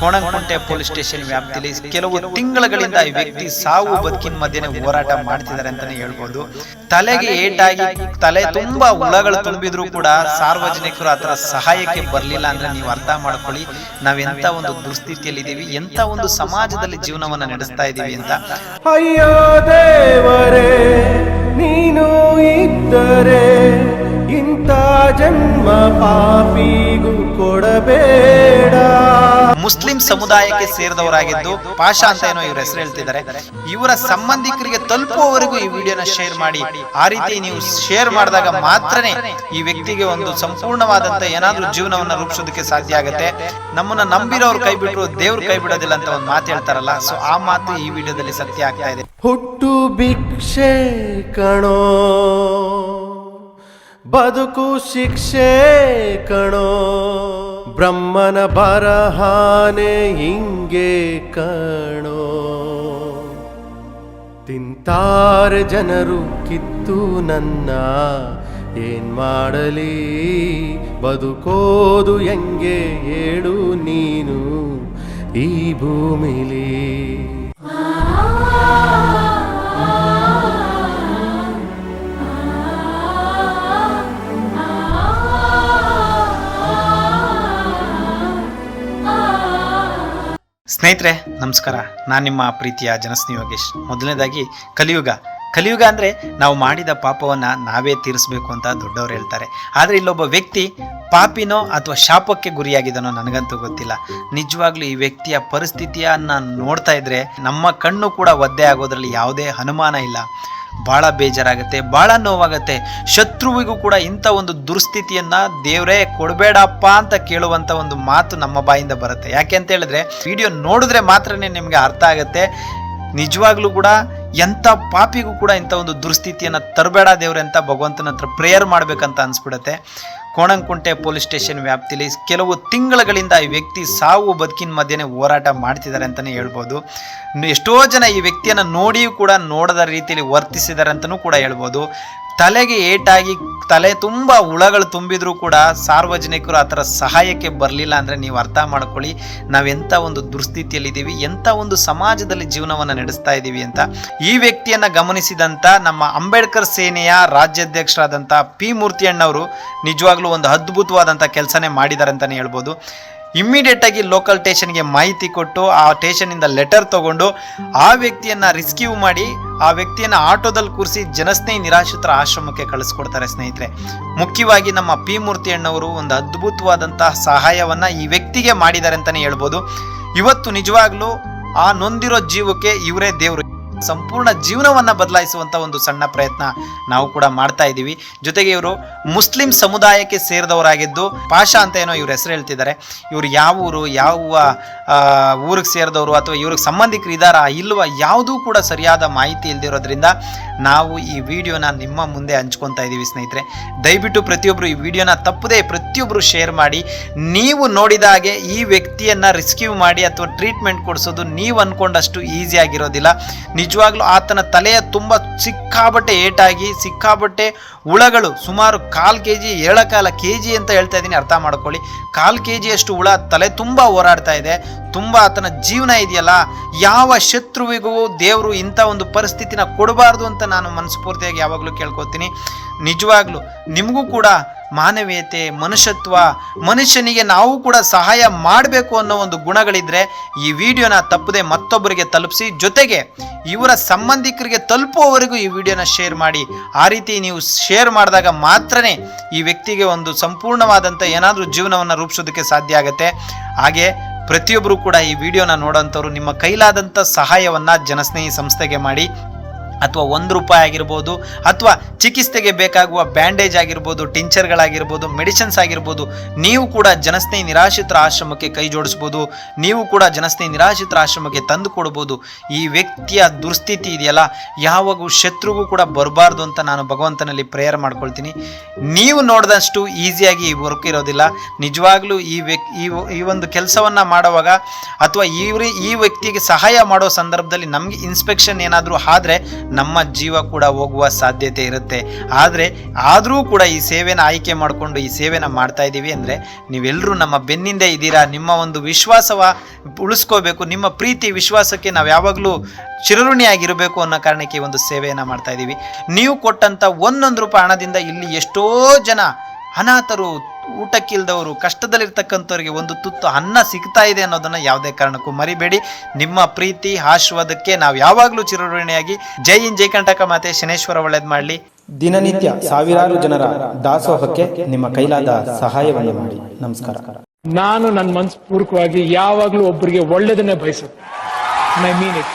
Konanakunte police station ವ್ಯಾಪ್ತಿಯಲ್ಲಿ ಕೆಲವು ತಿಂಗಳುಗಳಿಂದ ಈ ವ್ಯಕ್ತಿ ಸಾವು ಬದುಕಿನ ಮಧ್ಯೆ ಹೋರಾಟ ಮಾಡ್ತಿದ್ದಾರೆ ಅಂತಾನೆ ಹೇಳ್ಬೋದು. ತಲೆಗೆ ಏಟಾಗಿ ತಲೆ ತುಂಬಾ ಹುಳಗಳು ತುಂಬಿದ್ರು ಕೂಡ ಸಾರ್ವಜನಿಕರು ಆತರ ಸಹಾಯಕ್ಕೆ ಬರಲಿಲ್ಲ ಅಂದ್ರೆ ನೀವು ಅರ್ಥ ಮಾಡ್ಕೊಳ್ಳಿ ಎಂತ ಒಂದು ದುಸ್ಥಿತಿಯಲ್ಲಿ ಇದೀವಿ ಎಂತ ಒಂದು ಸಮಾಜದಲ್ಲಿ ಜೀವನವನ್ನ ನಡೆಸ್ತಾ ಇದೀವಿ ಅಂತ. ಅಯ್ಯೋ ದೇವರೇ, ನೀನು ಇದ್ದರೆ ಇಂಥ ಜನ್ಮ ಪಾಪಿಗೂ ಕೊಡಬೇಡ. ಮುಸ್ಲಿಂ ಸಮುದಾಯಕ್ಕೆ ಸೇರಿದವರಾಗಿದ್ದು ಪಾಷಾ ಅಂತ ಏನೋ ಇವರ ಹೆಸರು ಹೇಳ್ತಿದ್ದಾರೆ. ಇವರ ಸಂಬಂಧಿಕರಿಗೆ ತಲುಪುವವರೆಗೂ ಈ ವಿಡಿಯೋನ ಶೇರ್ ಮಾಡಿ. ಆ ರೀತಿ ನೀವು ಶೇರ್ ಮಾಡಿದಾಗ ಮಾತ್ರನೇ ಈ ವ್ಯಕ್ತಿಗೆ ಒಂದು ಸಂಪೂರ್ಣವಾದಂತ ಏನಾದ್ರೂ ಜೀವನವನ್ನ ರೂಪಿಸೋದಕ್ಕೆ ಸಾಧ್ಯ ಆಗುತ್ತೆ. ನಮ್ಮನ್ನ ನಂಬಿರೋರು ಕೈ ಬಿಟ್ಟರು ದೇವ್ರು ಕೈ ಬಿಡೋದಿಲ್ಲ ಅಂತ ಒಂದು ಮಾತು ಹೇಳ್ತಾರಲ್ಲ, ಸೊ ಆ ಮಾತು ಈ ವಿಡಿಯೋದಲ್ಲಿ ಸತ್ಯ ಆಗ್ತಾ ಇದೆ. ಹುಟ್ಟು ಭಿಕ್ಷೆ ಕಣೋ, ಬದುಕು ಶಿಕ್ಷೆ ಕಣೋ. ಬ್ರಹ್ಮನ ಬರಹಾನೆ ಹಿಂಗೆ ಕಣೋ. ತಿಂತಾರೆ ಜನರು ಕಿತ್ತು ನನ್ನ, ಏನ್ ಮಾಡಲಿ? ಬದುಕೋದು ಹೆಂಗೆ ಹೇಳು ನೀನು ಈ ಭೂಮಿಲಿ. ಸ್ನೇಹಿತರೆ, ನಮಸ್ಕಾರ. ನಾನು ನಿಮ್ಮ ಪ್ರೀತಿಯ ಜನಸ್ನಿ ಯೋಗೇಶ್. ಮೊದಲನೇದಾಗಿ, ಕಲಿಯುಗ. ಕಲಿಯುಗ ಅಂದರೆ ನಾವು ಮಾಡಿದ ಪಾಪವನ್ನು ನಾವೇ ತೀರಿಸಬೇಕು ಅಂತ ದೊಡ್ಡವರು ಹೇಳ್ತಾರೆ. ಆದರೆ ಇಲ್ಲೊಬ್ಬ ವ್ಯಕ್ತಿ ಪಾಪಿನೋ ಅಥವಾ ಶಾಪಕ್ಕೆ ಗುರಿಯಾಗಿದನೋ ನನಗಂತೂ ಗೊತ್ತಿಲ್ಲ. ನಿಜವಾಗ್ಲೂ ಈ ವ್ಯಕ್ತಿಯ ಪರಿಸ್ಥಿತಿಯನ್ನು ನೋಡ್ತಾ ಇದ್ರೆ ನಮ್ಮ ಕಣ್ಣು ಕೂಡ ಒದ್ದೆ ಆಗೋದ್ರಲ್ಲಿ ಯಾವುದೇ ಅನುಮಾನ ಇಲ್ಲ. ಭಾಳ ಬೇಜಾರಾಗುತ್ತೆ ಭಾಳ ನೋವಾಗುತ್ತೆ. ಶತ್ರುವಿಗೂ ಕೂಡ ಇಂಥ ಒಂದು ದುರ್ಸ್ಥಿತಿಯನ್ನ ದೇವರೇ ಕೊಡಬೇಡಪ್ಪ ಅಂತ ಕೇಳುವಂಥ ಒಂದು ಮಾತು ನಮ್ಮ ಬಾಯಿಂದ ಬರುತ್ತೆ. ಯಾಕೆ ಅಂತ ಹೇಳಿದ್ರೆ, ವಿಡಿಯೋ ನೋಡಿದ್ರೆ ಮಾತ್ರನೇ ನಿಮಗೆ ಅರ್ಥ ಆಗುತ್ತೆ. ನಿಜವಾಗ್ಲೂ ಕೂಡ ಎಂಥ ಪಾಪಿಗೂ ಕೂಡ ಇಂಥ ಒಂದು ದುರ್ಸ್ಥಿತಿಯನ್ನು ತರಬೇಡ ದೇವ್ರೆ ಅಂತ ಭಗವಂತನ ಹತ್ರ ಪ್ರೇಯರ್ ಮಾಡಬೇಕಂತ ಅನ್ಸ್ಬಿಡುತ್ತೆ. ಕೋಣಂಕುಂಟೆ ಪೊಲೀಸ್ ಸ್ಟೇಷನ್ ವ್ಯಾಪ್ತಿಯಲ್ಲಿ ಕೆಲವು ತಿಂಗಳುಗಳಿಂದ ಈ ವ್ಯಕ್ತಿ ಸಾವು ಬದುಕಿನ ಮಧ್ಯೆ ಹೋರಾಟ ಮಾಡ್ತಿದ್ದಾರೆ ಅಂತಲೇ ಹೇಳ್ಬೋದು. ಎಷ್ಟೋ ಜನ ಈ ವ್ಯಕ್ತಿಯನ್ನು ನೋಡಿಯೂ ಕೂಡ ನೋಡದ ರೀತಿಯಲ್ಲಿ ವರ್ತಿಸಿದ್ದಾರೆ ಅಂತಲೂ ಕೂಡ ಹೇಳ್ಬೋದು. ತಲೆಗೆ ಏಟಾಗಿ ತಲೆ ತುಂಬ ಹುಳಗಳು ತುಂಬಿದ್ರೂ ಕೂಡ ಸಾರ್ವಜನಿಕರು ಆ ಥರ ಸಹಾಯಕ್ಕೆ ಬರಲಿಲ್ಲ ಅಂದರೆ ನೀವು ಅರ್ಥ ಮಾಡ್ಕೊಳ್ಳಿ. ನಾವೆಂಥ ಒಂದು ದುರ್ಸ್ಥಿತಿಯಲ್ಲಿದ್ದೀವಿ ಎಂಥ ಒಂದು ಸಮಾಜದಲ್ಲಿ ಜೀವನವನ್ನು ನಡೆಸ್ತಾ ಇದ್ದೀವಿ ಅಂತ. ಈ ವ್ಯಕ್ತಿಯನ್ನು ಗಮನಿಸಿದಂಥ ನಮ್ಮ ಅಂಬೇಡ್ಕರ್ ಸೇನೆಯ ರಾಜ್ಯಾಧ್ಯಕ್ಷರಾದಂಥ ಪಿ ಮೂರ್ತಿಯಣ್ಣವರು ನಿಜವಾಗ್ಲೂ ಒಂದು ಅದ್ಭುತವಾದಂಥ ಕೆಲಸನೇ ಮಾಡಿದ್ದಾರೆ ಅಂತಲೇ ಹೇಳ್ಬೋದು. ಇಮ್ಮಿಡಿಯೇಟಾಗಿ ಲೋಕಲ್ ಸ್ಟೇಷನ್ಗೆ ಮಾಹಿತಿ ಕೊಟ್ಟು, ಆ ಸ್ಟೇಷನಿಂದ ಲೆಟರ್ ತಗೊಂಡು ಆ ವ್ಯಕ್ತಿಯನ್ನ ರಿಸ್ಕ್ಯೂ ಮಾಡಿ ಆ ವ್ಯಕ್ತಿಯನ್ನ ಆಟೋದಲ್ಲಿ ಕೂರಿಸಿ ಜನಸ್ನೇಹಿ, ನಿರಾಶ್ರಿತರ ಆಶ್ರಮಕ್ಕೆ ಕಳಿಸ್ಕೊಡ್ತಾರೆ ಸ್ನೇಹಿತರೆ. ಮುಖ್ಯವಾಗಿ ನಮ್ಮ ಪಿ ಮೂರ್ತಿ ಅಣ್ಣವರು ಒಂದು ಅದ್ಭುತವಾದಂತಹ ಸಹಾಯವನ್ನ ಈ ವ್ಯಕ್ತಿಗೆ ಮಾಡಿದ್ದಾರೆ ಅಂತಾನೆ ಹೇಳ್ಬೋದು. ಇವತ್ತು ನಿಜವಾಗ್ಲೂ ಆ ನೊಂದಿರೋ ಜೀವಕ್ಕೆ ಇವರೇ ದೇವರು. ಸಂಪೂರ್ಣ ಜೀವನವನ್ನ ಬದಲಾಯಿಸುವಂತ ಒಂದು ಸಣ್ಣ ಪ್ರಯತ್ನ ನಾವು ಕೂಡ ಮಾಡ್ತಾ ಇದ್ದೀವಿ ಜೊತೆಗೆ ಇವರು ಮುಸ್ಲಿಂ ಸಮುದಾಯಕ್ಕೆ ಸೇರಿದವರಾಗಿದ್ದು ಪಾಷಾ ಅಂತ ಏನೋ ಇವ್ರ ಹೆಸರು ಹೇಳ್ತಿದ್ದಾರೆ. ಇವರು ಯಾವ ಊರು, ಯಾವ ಊರಿಗೆ ಸೇರಿದವರು ಅಥವಾ ಇವ್ರಿಗೆ ಸಂಬಂಧಿಕರು ಇದ್ದಾರಾ ಇಲ್ವಾ ಯಾವುದೂ ಕೂಡ ಸರಿಯಾದ ಮಾಹಿತಿ ಇಲ್ಲದಿರೋದ್ರಿಂದ ನಾವು ಈ ವಿಡಿಯೋನ ನಿಮ್ಮ ಮುಂದೆ ಹಂಚ್ಕೊತಾ ಇದ್ದೀವಿ ಸ್ನೇಹಿತರೆ. ದಯವಿಟ್ಟು ಪ್ರತಿಯೊಬ್ಬರು ಈ ವಿಡಿಯೋನ ತಪ್ಪದೇ ಪ್ರತಿಯೊಬ್ಬರು ಶೇರ್ ಮಾಡಿ. ನೀವು ನೋಡಿದ ಹಾಗೆ ಈ ವ್ಯಕ್ತಿಯನ್ನು ರಿಸ್ಕ್ಯೂ ಮಾಡಿ ಅಥವಾ ಟ್ರೀಟ್ಮೆಂಟ್ ಕೊಡಿಸೋದು ನೀವು ಅಂದ್ಕೊಂಡಷ್ಟು ಈಸಿ ಆಗಿರೋದಿಲ್ಲ. ನಿಜವಾಗ್ಲೂ ಆತನ ತಲೆಯ ತುಂಬ ಸಿಕ್ಕಾಬಟ್ಟೆ ಏಟಾಗಿ, ಸಿಕ್ಕಾಬಟ್ಟೆ ಹುಳಗಳು ಸುಮಾರು ಕಾಲು ಕೆ ಜಿ ಏಳಕಾಲ ಕೆ ಜಿ ಅಂತ ಹೇಳ್ತಾ ಇದ್ದೀನಿ, ಅರ್ಥ ಮಾಡ್ಕೊಳ್ಳಿ. ಕಾಲು ಕೆ ಜಿಯಷ್ಟು ಹುಳ ತಲೆ ತುಂಬ ಹೋರಾಡ್ತಾ ಇದೆ, ತುಂಬ ಆತನ ಜೀವನ ಇದೆಯಲ್ಲ, ಯಾವ ಶತ್ರುವಿಗೂ ದೇವರು ಇಂಥ ಒಂದು ಪರಿಸ್ಥಿತಿನ ಕೊಡಬಾರ್ದು ಅಂತ ನಾನು ಮನಸ್ಫೂರ್ತಿಯಾಗಿ ಯಾವಾಗಲೂ ಕೇಳ್ಕೊತೀನಿ. ನಿಜವಾಗ್ಲೂ ನಿಮಗೂ ಕೂಡ ಮಾನವೀಯತೆ, ಮನುಷ್ಯತ್ವ, ಮನುಷ್ಯನಿಗೆ ನಾವು ಕೂಡ ಸಹಾಯ ಮಾಡಬೇಕು ಅನ್ನೋ ಒಂದು ಗುಣಗಳಿದ್ರೆ ಈ ವಿಡಿಯೋನ ತಪ್ಪದೆ ಮತ್ತೊಬ್ಬರಿಗೆ ತಲುಪಿಸಿ, ಜೊತೆಗೆ ಇವರ ಸಂಬಂಧಿಕರಿಗೆ ತಲುಪುವವರೆಗೂ ಈ ವಿಡಿಯೋನ ಶೇರ್ ಮಾಡಿ. ಆ ರೀತಿ ನೀವು ಶೇರ್ ಮಾಡಿದಾಗ ಮಾತ್ರನೇ ಈ ವ್ಯಕ್ತಿಗೆ ಒಂದು ಸಂಪೂರ್ಣವಾದಂಥ ಏನಾದರೂ ಜೀವನವನ್ನು ರೂಪಿಸೋದಕ್ಕೆ ಸಾಧ್ಯ ಆಗುತ್ತೆ. ಹಾಗೆ ಪ್ರತಿಯೊಬ್ಬರು ಕೂಡ ಈ ವಿಡಿಯೋನ ನೋಡೋಂಥವ್ರು ನಿಮ್ಮ ಕೈಲಾದಂಥ ಸಹಾಯವನ್ನು ಜನಸ್ನೇಹಿ ಸಂಸ್ಥೆಗೆ ಮಾಡಿ. ಅಥವಾ ಒಂದು ರೂಪಾಯಿ ಆಗಿರ್ಬೋದು ಅಥವಾ ಚಿಕಿತ್ಸೆಗೆ ಬೇಕಾಗುವ ಬ್ಯಾಂಡೇಜ್ ಆಗಿರ್ಬೋದು, ಟಿಂಚರ್ಗಳಾಗಿರ್ಬೋದು, ಮೆಡಿಸಿನ್ಸ್ ಆಗಿರ್ಬೋದು, ನೀವು ಕೂಡ ಜನಸ್ನೇಹಿ ನಿರಾಶ್ರಿತರ ಆಶ್ರಮಕ್ಕೆ ಕೈ ಜೋಡಿಸ್ಬೋದು, ನೀವು ಕೂಡ ಜನಸ್ನೇಹಿ ನಿರಾಶ್ರಿತರ ಆಶ್ರಮಕ್ಕೆ ತಂದು ಕೊಡ್ಬೋದು. ಈ ವ್ಯಕ್ತಿಯ ದುರ್ಸ್ಥಿತಿ ಇದೆಯಲ್ಲ? ಯಾವಾಗೂ ಶತ್ರುಗೂ ಕೂಡ ಬರಬಾರ್ದು ಅಂತ ನಾನು ಭಗವಂತನಲ್ಲಿ ಪ್ರೇಯರ್ ಮಾಡ್ಕೊಳ್ತೀನಿ. ನೀವು ನೋಡಿದಷ್ಟು ಈಸಿಯಾಗಿ ಈ ವರ್ಕ್ ಇರೋದಿಲ್ಲ. ನಿಜವಾಗ್ಲೂ ಈ ವ್ಯಕ್ತಿ ಈ ಒಂದು ಕೆಲಸವನ್ನು ಮಾಡುವಾಗ ಅಥವಾ ಈ ಈ ವ್ಯಕ್ತಿಗೆ ಸಹಾಯ ಮಾಡೋ ಸಂದರ್ಭದಲ್ಲಿ ನಮಗೆ ಇನ್ಸ್ಪೆಕ್ಷನ್ ಏನಾದರೂ ಆದರೆ ನಮ್ಮ ಜೀವ ಕೂಡ ಹೋಗುವ ಸಾಧ್ಯತೆ ಇರುತ್ತೆ. ಆದರೆ ಆದರೂ ಕೂಡ ಈ ಸೇವೆನ ಆಯ್ಕೆ ಮಾಡಿಕೊಂಡು ಈ ಸೇವೆನ ಮಾಡ್ತಾ ಇದ್ದೀವಿ ಅಂದರೆ ನೀವೆಲ್ಲರೂ ನಮ್ಮ ಬೆನ್ನಿಂದೆ ಇದ್ದೀರಾ, ನಿಮ್ಮ ಒಂದು ವಿಶ್ವಾಸವ ಉಳಿಸ್ಕೋಬೇಕು, ನಿಮ್ಮ ಪ್ರೀತಿ, ವಿಶ್ವಾಸಕ್ಕೆ ನಾವು ಯಾವಾಗಲೂ ಚಿರಋಣಿಯಾಗಿರಬೇಕು ಅನ್ನೋ ಕಾರಣಕ್ಕೆ ಒಂದು ಸೇವೆಯನ್ನು ಮಾಡ್ತಾ ಇದ್ದೀವಿ. ನೀವು ಕೊಟ್ಟಂಥ ಒಂದೊಂದು ರೂಪಾಯಿ ಹಣದಿಂದ ಇಲ್ಲಿ ಎಷ್ಟೋ ಜನ ಅನಾಥರು ಊಟಕ್ಕಿಲ್ದವರು ಕಷ್ಟದಲ್ಲಿರ್ತಕ್ಕಂಥವ್ರಿಗೆ ಒಂದು ತುತ್ತು ಅನ್ನ ಸಿಗ್ತಾ ಇದೆ ಅನ್ನೋದನ್ನ ಯಾವುದೇ ಕಾರಣಕ್ಕೂ ಮರಿಬೇಡಿ. ನಿಮ್ಮ ಪ್ರೀತಿ ಆಶೀರ್ವಾದಕ್ಕೆ ನಾವು ಯಾವಾಗಲೂ ಚಿರಋಣಿಯಾಗಿ ಜೈ ಇನ್ ಜೈ ಕಂಟಕ ಮಾತೆ ಶನೇಶ್ವರ ಒಳ್ಳೇದು ಮಾಡಲಿ. ದಿನನಿತ್ಯ ಸಾವಿರಾರು ಜನರ ದಾಸೋಹಕ್ಕೆ ನಿಮ್ಮ ಕೈಲಾದ ಸಹಾಯವನ್ನು ಮಾಡಿ. ನಮಸ್ಕಾರ. ನಾನು ನನ್ನ ಮನಸ್ಪೂರ್ವಕವಾಗಿ ಯಾವಾಗಲೂ ಒಬ್ಬರಿಗೆ ಒಳ್ಳೇದನ್ನೇ ಬಯಸುತ್ತೆ ಮೈ ಮೀನ್ ಇಟ್